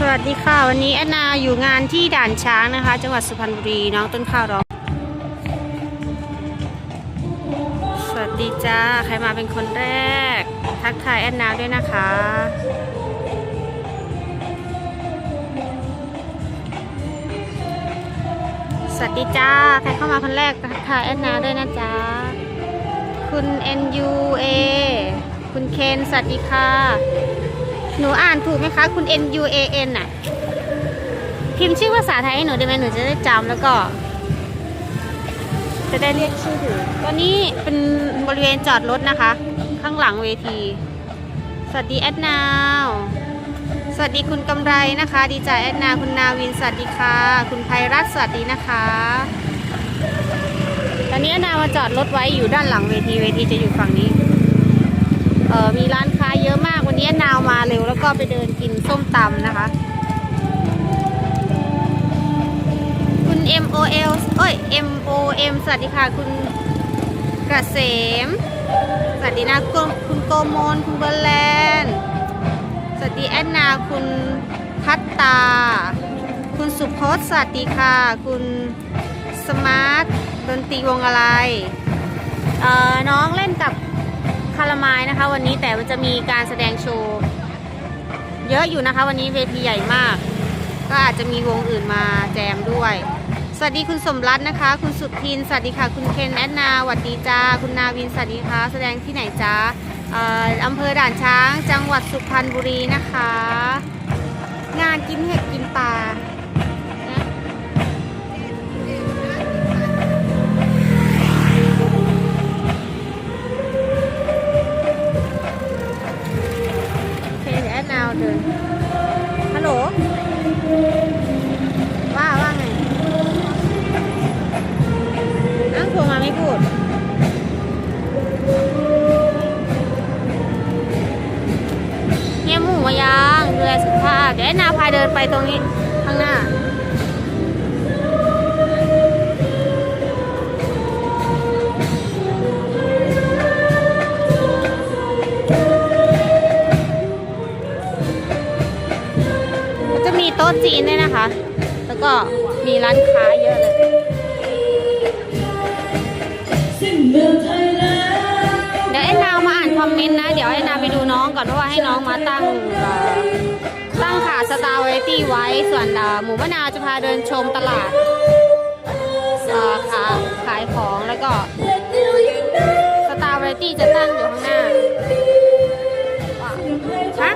สวัสดีค่ะ วันนี้แอนนาอยู่งานที่ด่านช้างนะคะ จังหวัดสุพรรณบุรีน้องต้นข้าวร้อง สวัสดีจ้า ใครมาเป็นคนแรก ทักทายแอนนาด้วยนะคะ สวัสดีจ้า ใครเข้ามาคนแรกทักทายแอนนาด้วยนะจ๊ะคุณ NUA คุณเคนสวัสดีค่ะ หนูอ่านถูกไหมคะ คุณ N U A N อะ พิมพ์ชื่อภาษาไทยให้หนูได้ไหมหนูจะได้จำแล้วก็ จะได้เรียกชื่อถูกตอนนี้เป็นบริเวณจอดรถนะคะ ข้างหลังเวที สวัสดีแอดนาว สวัสดีคุณกำไรนะคะ ดีใจแอดนาคุณนาวิน สวัสดีค่ะ คุณไพรัตน์สวัสดีนะคะ ตอนนี้แอดนามาจอดรถไว้อยู่ด้านหลังเวที เวทีจะอยู่ฝั่งนี้ เออมีร้านค้าเยอะมาก นนี้นาวมาเร็วแล้วก็ไปเดินกินส้มตำนะคะ คุณ M O L เอ้ย M O M สวัสดีค่ะ คุณกระเสม สวัสดีนะคุณคุณโกมลคุณเบอร์แลนด์สวัสดีแอนนาคุณพัตตา คุณสุพจน์สวัสดีค่ะ คุณสมาร์ทดนตรีวงอะไร เอ่อ น้องเล่นกับ คารามายนะคะ วันนี้แต่มันจะมีการแสดงโชว์เยอะอยู่นะคะ วันนี้เวทีใหญ่มาก ก็อาจจะมีวงอื่นมาแจมด้วย สวัสดีคุณสมรัตน์นะคะ คุณสุทินสวัสดีค่ะ คุณเคนแอดนาสวัสดีจ้าคุณนาวินสวัสดีค่ะ แสดงที่ไหนจ้าอออำเภอด่านช้าง จังหวัดสุพรรณบุรีนะคะ งานกินเห็ดกินปลา ตรงนี้ ข้างหน้า จะมีโต๊ะจีนด้วยนะคะ แล้วก็มีร้านค้าเยอะเลยเดี๋ยวไอ้นาวมาอ่านคอมเมนต์นะ เดี๋ยวไอ้นาวไปดูน้องก่อนเพราะว่าให้น้องมาตั้งอ่า สตาร์เวตี้ไว้ ส่วนหมูมะนาวจะพาเดินชมตลาดเอ่อขาขายของแล้วก็สตาร์เวตี้จะตั้งอยู่ข้างหน้าฮะ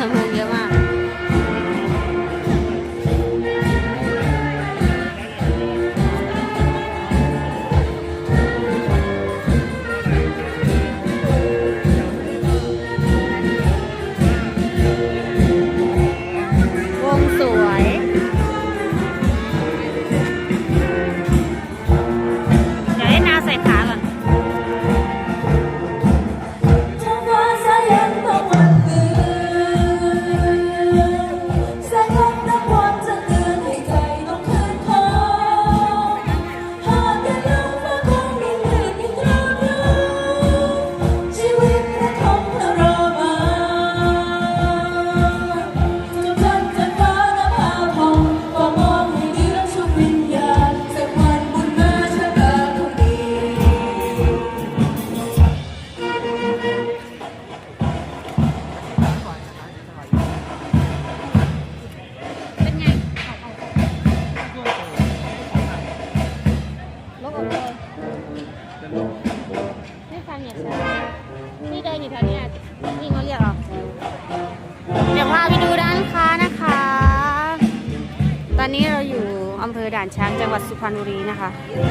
ลำ รรณบุรีนะคะ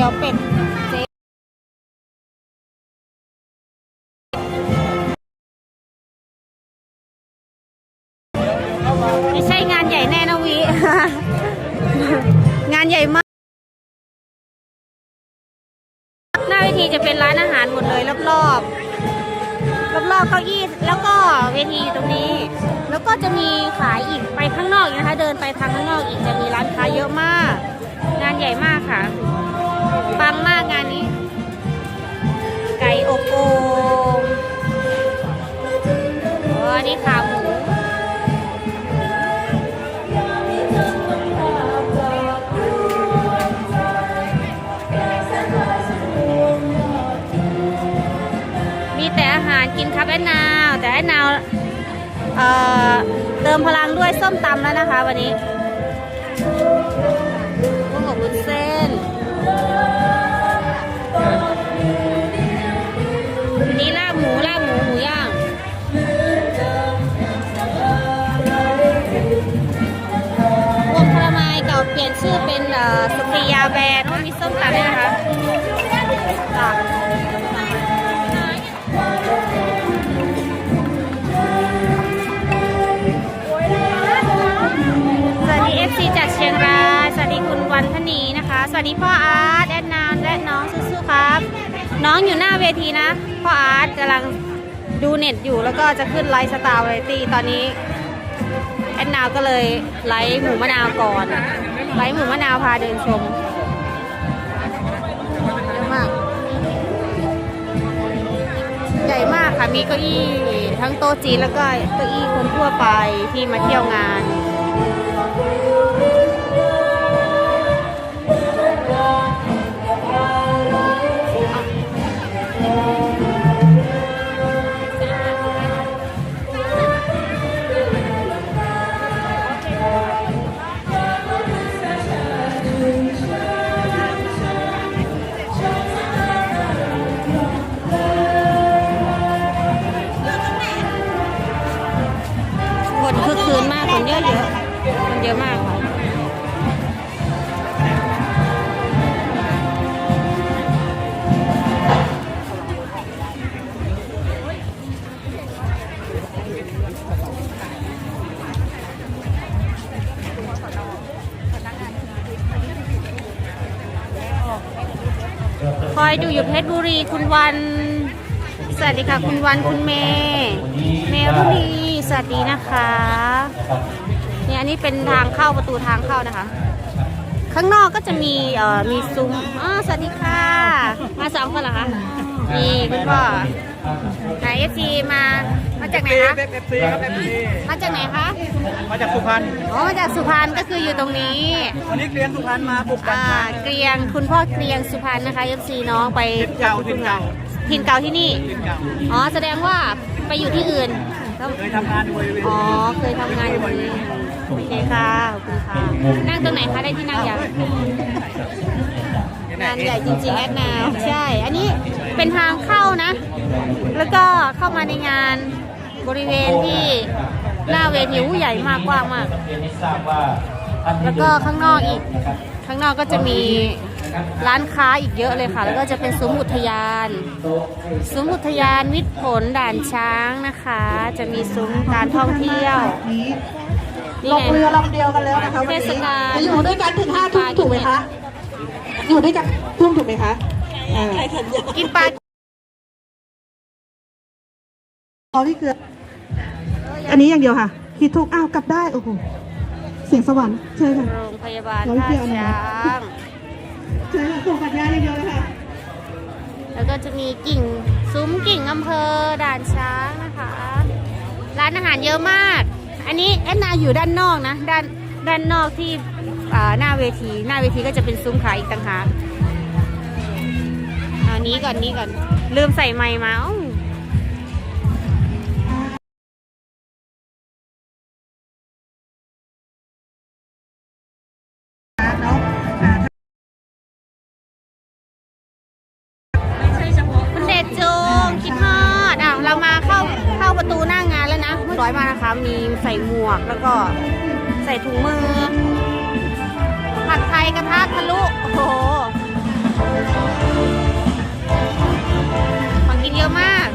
ตี๋ยวเป็ดเจ๊ไม่ใช่งานใหญ่แน่นะวิ งานใหญ่มาก หน้าเวทีจะเป็นร้านอาหารหมดเลยรอบๆ รอบๆเก้าอี้แล้วก็เวทีอยู่ตรงนี้ แล้วก็จะมีขายอีกไปข้างนอกอีกนะคะ เดินไปทางข้างนอกอีกจะมีร้านค้าเยอะมาก งานใหญ่มากค่ะ ปังมากงานนี้ ไก่อบโอ่งโอ้อันนี้ขาหมูมีแต่อาหารกินครับแอนนาว แต่แอนนาวเอ่อเติมพลังด้วยส้มตำแล้วนะคะวันนี้กุ้งอบวุ้นเส้น นนี้ลาบหมูลาบหมูหมูย่าง วงพลไม้เก่าเปลี่ยนชื่อเป็นสุปรียาแบรนด์ว่ามีส้มตำด้วยนะคะสวัสดี FC จากเชียงราย สวัสดีคุณวันธนีนะคะ วัสดีพ่ออาร์ตแอดนาวและน้องสู้ๆครับ น้องอยู่หน้าเวทีนะ พ่ออาร์ตกำลังดูเน็ตอยู่แล้วก็จะขึ้นไลฟ์สตาร์วาไรตี้ตอนนี้แอดนาวก็เลยไลฟ์หมูมะนาวก่อนไลฟ์หมูมะนาวพาเดินชมเยอะมาก ใหญ่มากค่ะมีเก้าอี้ทั้งโต๊ะจีนแล้วก็เก้าอี้คนทั่วไปที่มาเที่ยวงาน คอยดูอยู่เพชรบุรีคุณวัน สวัสดีค่ะ คุณวันคุณเมย์เมรุนีสวัสดีนะคะเนี่ยอันนี้เป็นทางเข้าประตูทางเข้านะคะ ข้างนอกก็จะมีเอ่อมีซุ้มอ๋อสวัสดีค่ะ มาสองคนเหรอคะนี่คุณพ่อไหนเอฟซีมา จากไหนคะเอฟซีครับเอฟซีมาจากไหนคะมาจากสุพรรณอ๋อมาจากสุพรรณก็คืออยู่ตรงนี้วันนี้เกรียนสุพรรณมาปลุกกันอ่าเกรียงคุณพ่อเกรียงสุพรรณนะคะเอฟซีน้องไปทิศเก่าทิศเก่าถิ่นเก่าที่นี่ทิศเก่าอ๋อแสดงว่าไปอยู่ที่อื่นแล้วเคยทำงานอยู่บริเวณอ๋อเคยทำงานอยู่นี่โอเคค่ะขอบคุณค่ะนั่งตรงไหนคะได้ที่นั่งยังงานใหญ่จริงๆแอดนาวใช่ อันนี้เป็นทางเข้านะ แล้วก็เข้ามาในงาน บริเวณที่หน้าเวทีอู้ใหญ่มากกว้างมาก แล้วก็ข้างนอกอีก ข้างนอกก็จะมีร้านค้าอีกเยอะเลยค่ะ แล้วก็จะเป็นซุ้มอุทยานซุ้มอุทยานมิตรผลด่านช้างนะคะ จะมีซุ้มการท่องเที่ยวนี่ลงไงเรือลำเดียวกันแล้วนะคะวันเทนี้ศกาลจะอยู่ด้วยกันถึงห้าทุ่มถูกไหมคะอยู่ด้วยกันทุ่มถูกไหมคะอ่ากินปลา เอาที่เกลือ อันนี้อย่างเดียวค่ะคิดถูกอ้าวกลับได้ โอ้โห เสียงสวรรค์ใช่ค่ะ โรงพยาบาลร้อยท่าเดียวนะช้างใช่ค่ะส่งกัญญาอย่างเดียวเลยค่ะ แล้วก็จะมีกิ่งซุ้มกิ่งอำเภอด่านช้างนะคะ ร้านอาหารเยอะมาก อันนี้แอนนาอยู่ด้านนอกนะ ด้านด้านนอกที่อ่าหน้าเวที หน้าเวทีก็จะเป็นซุ้มขายอีกต่างหากเอานี้ก่อนนี้ก่อน ลืมใส่ไมค์มา ส่หมวกแล้วก็ใส่ถุงมือ ผัดไทยกระทะทะลุ โอ้โหของกินเยอะมาก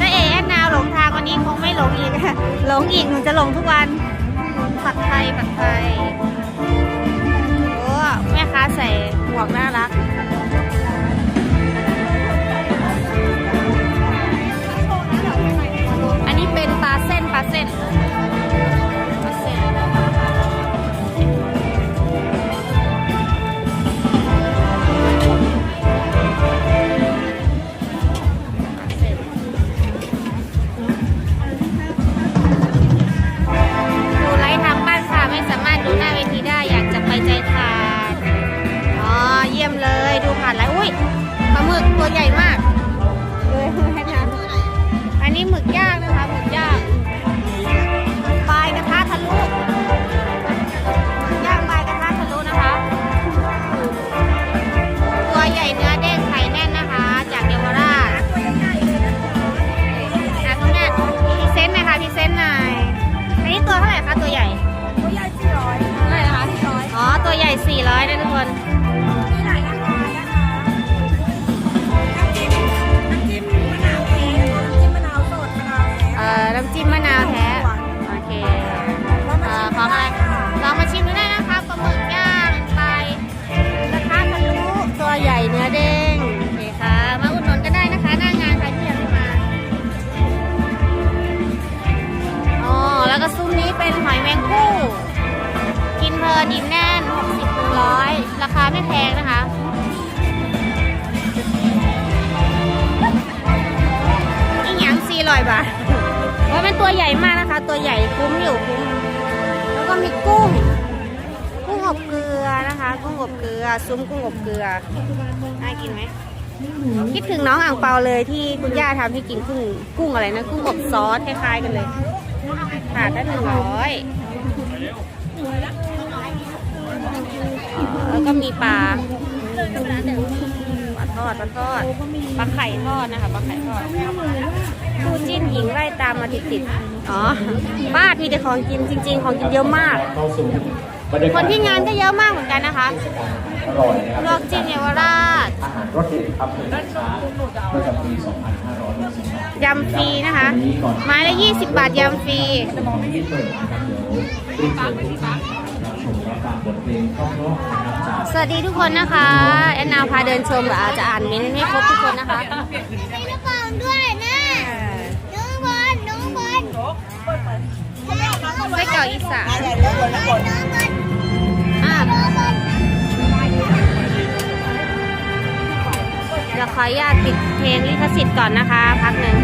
จ๊เอแอนนาหลงทางวันนี้คงไม่หลงอีกหลงอีกหนูจะหลงทุกวัน ผัดไทยผัดไทยโอ้แม่ค้าใส่หมวกน่ารัก กินกุ้งกุ้งอะไรนะกุ้งอบซอสคล้ายๆกันเลยถาดละหนึ่งร้อยแล้วก็มีปลาปลาทอดปลาทอดปลาไข่ทอดนะคะปลาไข่ทอดคู่จิ้นหญิงไล่ตามมาติดๆอ๋อบ้านมีแต่ของกินจริง ๆ ของกินเยอะมากเข้าสู่บรรยากาศคนที่งานก็เยอะมากเหมือนกันนะคะอร่อยนะครับลวกจิ้นเยาวราชอาหารรสเด็ดครับเป็นสินค้าประจำปี 2562 ยำฟรีนะคะ ไม้ละ 20 บาทยำฟรีสมองที่เปิดนะครับเดี๋ยวรีบเชิญทุกท่านรับชมรับฟังบทเพลงเพราะๆนะครับจากสวัสดีทุกคนนะคะแอนนาพาเดินชมแต่อาจจะอ่านเม้นต์ไม่ครบทุกคนนะคะมีลูกบอลด้วยนะน้องบอลน้องบอลไส้เก่าอีสานน้องบอล เดี๋ยวขออนุญาตปิดเพลงลิขสิทธิ์ก่อนนะคะ พักหนึ่ง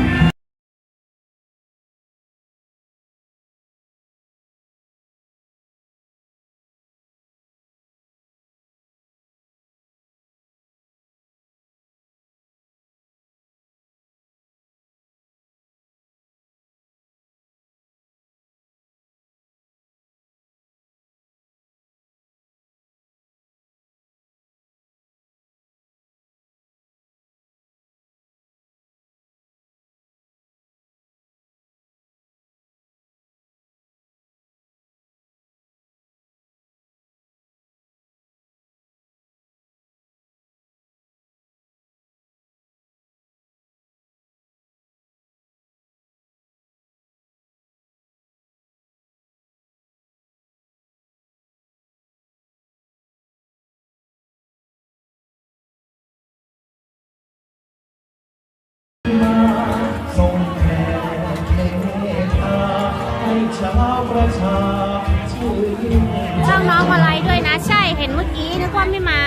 อนไม่มา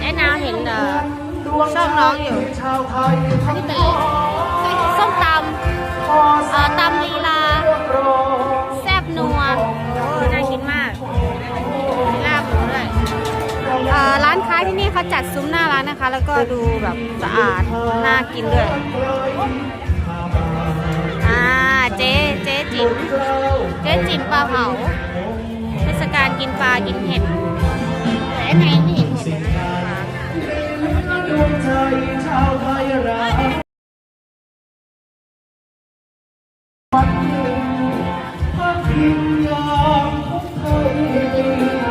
แอนนาเห็นเออช่องน้องอยู่อันนี้เป็นส้มตำเอ่อตำลีลา แซ่บนัวโอ้น่ากินมากมีลาบหมูด้วยเอ่อร้านค้าที่นี่เขาจัดซุ้มหน้าร้านนะคะ แล้วก็ดูแบบสะอาดน่ากินด้วยอ่าเจ๊เจ๊จิ๋มเจ๊จิ๋มปลาเผาเทศกาลกินปลากินเห็ด อันนไม่เห็นเห็ดเลยนะ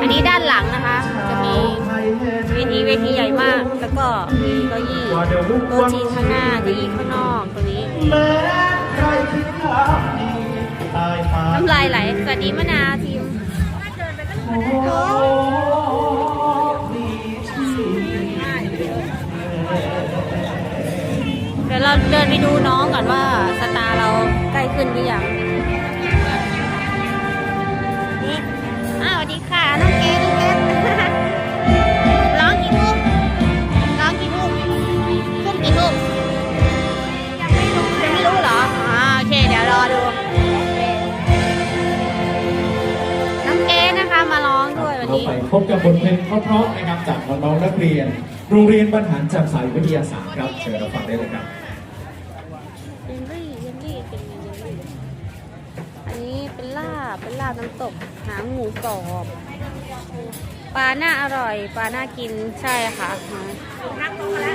อันนี้ด้านหลังนะคะ จะมีเวทีเวทีใหญ่มาก แล้วก็มีเก้าอี้โต๊ะจีนข้างหน้าเก้าอี้ข้างนอกตรงนี้น้ำลายไหลสวัสดีมะนาวทีม เราเดินไปดูน้องก่อนว่าสตาร์เราใกล้ขึ้นหรือยังนี่อ้าวสวัสดีค่ะ น้องเกดน้องเกดร้องกี่ทุ่มร้องกี่ทุ่มทุ่มกี่ทุ่มยังไม่รู้ยังไม่รู้เหรออ่าโอเค เดี๋ยวรอดูโอเคน้องเกดนะคะมาร้องด้วยวันนี้ไปพบกับบทเพลงเพราะๆนะครับจากน้องๆนักเรียน โรงเรียนบรรหารจากสายวิทยาศาสตร์ครับเชิญเราฟังได้เลยครับ เป็นลาบน้ำตก หางหมูกรอบ ปลาหน้าอร่อย ปลาหน้ากินใช่ค่ะอั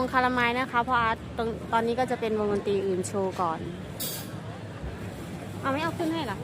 งคาราไม้นะคะเพราะอาร์ตตอนนี้ก็จะเป็นวงดนตรีอื่นโชว์ก่อน เอาไม่เอาขึ้นให้หรอ